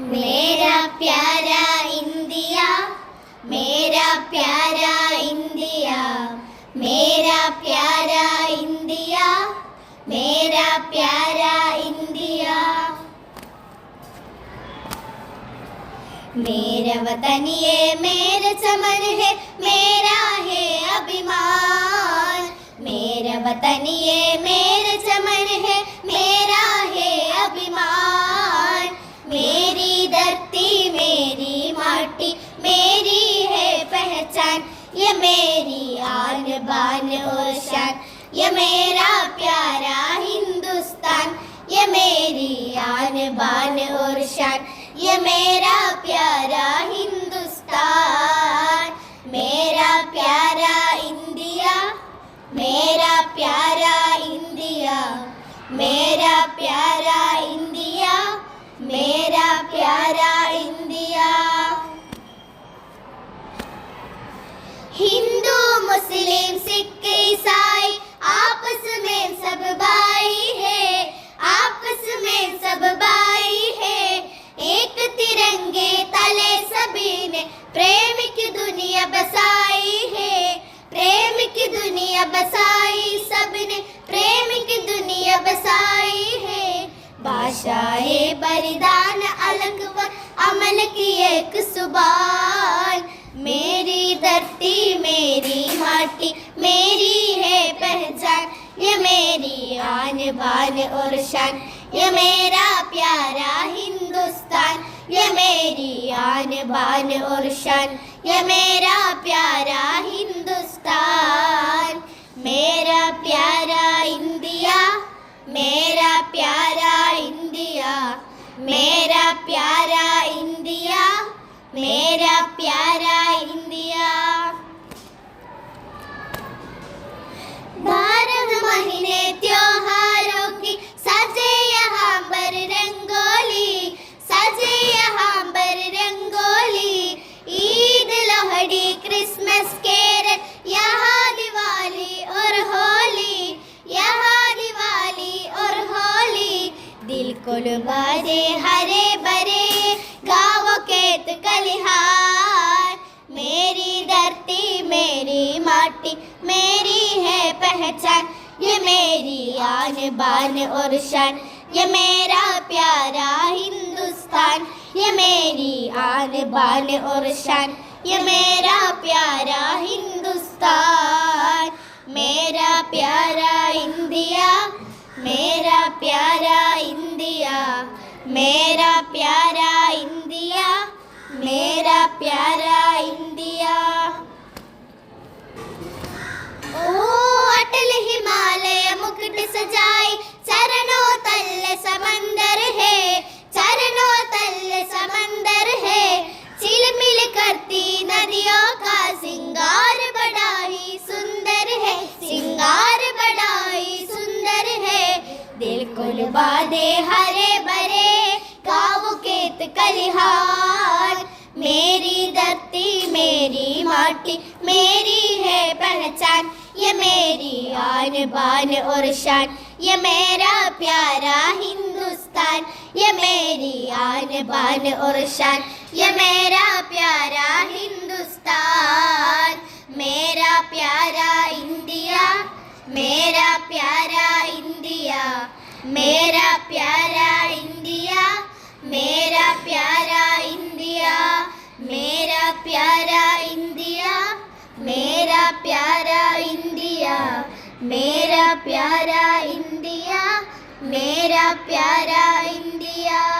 मेरा प्यारा इंडिया, मेरा प्यारा इंडिया, मेरा प्यारा इंडिया, मेरा प्यारा इंडिया। मेरा वतन ये मेरा चमन है, मेरा है अभिमान। मेरा वतन ये मेरा मेरी माटी मेरी है पहचान। ये मेरी आन बान और शान। ये मेरा प्यारा हिंदुस्तान। ये मेरी आन बान और शान। ये मेरा प्यारा हिंदुस्तान। मेरा प्यारा इंडिया। मेरा प्यारा इंडिया। मेरा प्यारा मुस्लिम सिख ईसाई आपस में सब भाई है, आपस में सब भाई है। एक तिरंगे तले सभी ने प्रेम की दुनिया बसाई है। प्रेम की दुनिया बसाई सबने, प्रेम की दुनिया बसाई है। भाषाए बलिदान, अलग व अमन की एक सुबान। मेरी धरती मेरी माटी मेरी है पहचान। ये मेरी आन बान और शान। ये मेरा प्यारा हिंदुस्तान। ये मेरी आन बान और शान। ये मेरा प्यारा हिंदुस्तान। मेरा प्यारा इंडिया। मेरा प्यारा इंडिया। मेरा प्यारा इंडिया। मेरा प्यारा इंडिया। को हरे भरे गाँव खेत कलिहार। मेरी धरती, मेरी माटी, मेरी है पहचान। ये मेरी आन बान और शान। ये मेरा प्यारा हिंदुस्तान। ये मेरी आन बान और शान। ये मेरा प्यारा हिंदुस्तान। मेरा प्यारा इंडिया, मेरा प्यारा इंडिया मेरा प्यारा इंडिया मेरा प्यारा इंडिया ओ अटल हिमालय मुकुट सजाई चरणों को लुभा दे हरे भरे, गाँव खेत कलिहार मेरी धरती, मेरी माटी, मेरी है पहचान। ये मेरी आन बान और शान। ये मेरा प्यारा हिंदुस्तान। ये मेरी आन बान और शान। ये मेरा प्यारा हिंदुस्तान। मेरा प्यारा इंडिया, मेरा प्यारा इंडिया। मेरा प्यारा इंडिया, मेरा प्यारा इंडिया, मेरा प्यारा इंडिया, मेरा प्यारा इंडिया, मेरा प्यारा इंडिया, मेरा प्यारा इंडिया।